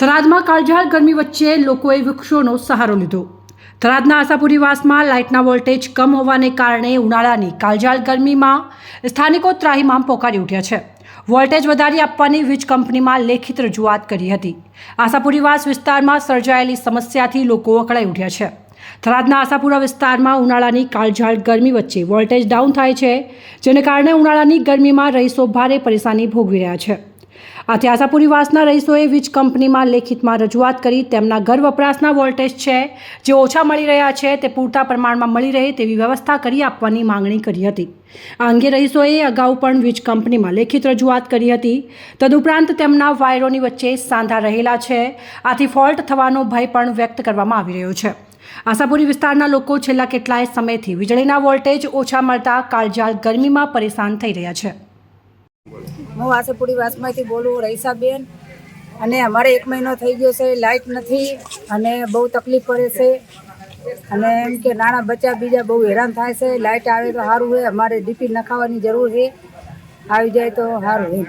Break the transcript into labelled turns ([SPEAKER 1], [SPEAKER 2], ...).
[SPEAKER 1] થરાદમાં કાળઝાળ ગરમી વચ્ચે લોકોએ વૃક્ષોનો સહારો લીધો. થરાદના આશાપુરી વાસમાં લાઇટના વોલ્ટેજ કમ હોવાને કારણે ઉનાળાની કાળઝાળ ગરમીમાં સ્થાનિકો ત્રાહીમામ પોકારી ઉઠ્યા છે. વોલ્ટેજ વધારી આપવાની વીજ કંપનીમાં લેખિત રજૂઆત કરી હતી. આશાપુરીવાસ વિસ્તારમાં સર્જાયેલી સમસ્યાથી લોકો અકળાઈ ઉઠ્યા છે. થરાદના આશાપુરા વિસ્તારમાં ઉનાળાની કાળઝાળ ગરમી વચ્ચે વોલ્ટેજ ડાઉન થાય છે, જેને કારણે ઉનાળાની ગરમીમાં રહીશો ભારે પરેશાની ભોગવી રહ્યા છે. આથી આશાપુરી વાસના રહીશોએ વીજ કંપનીમાં લેખિતમાં રજૂઆત કરી તેમના ઘર વપરાશના વોલ્ટેજ છે. જે ઓછા મળી રહ્યા છે તે પૂરતા પ્રમાણમાં મળી રહે તેવી વ્યવસ્થા કરી આપવાની માંગણી કરી હતી. આ અંગે રહીશોએ અગાઉ પણ વીજ કંપનીમાં લેખિત રજૂઆત કરી હતી. તદુપરાંત તેમના વાયરોની વચ્ચે સાંધા રહેલા છે. આથી ફોલ્ટ થવાનો ભય પણ વ્યક્ત કરવામાં આવી રહ્યો છે. આશાપુરી વિસ્તારના લોકો છેલ્લા કેટલાય સમયથી વીજળીના વોલ્ટેજ ઓછા મળતા કાળજાળ ગરમીમાં પરેશાન થઈ રહ્યા છે.
[SPEAKER 2] હું આશાપુરી વાસમાંથી બોલું, રહીસાબેન. અને અમારે એક મહિનો થઈ ગયો છે લાઇટ નથી અને બહુ તકલીફ પડે છે. અને એમ કે નાના બચ્ચા બીજા બહુ હેરાન થાય છે. લાઇટ આવે તો સારું છે, અમારે ડીપી નખાવાની જરૂર છે. આવી જાય તો સારું એમ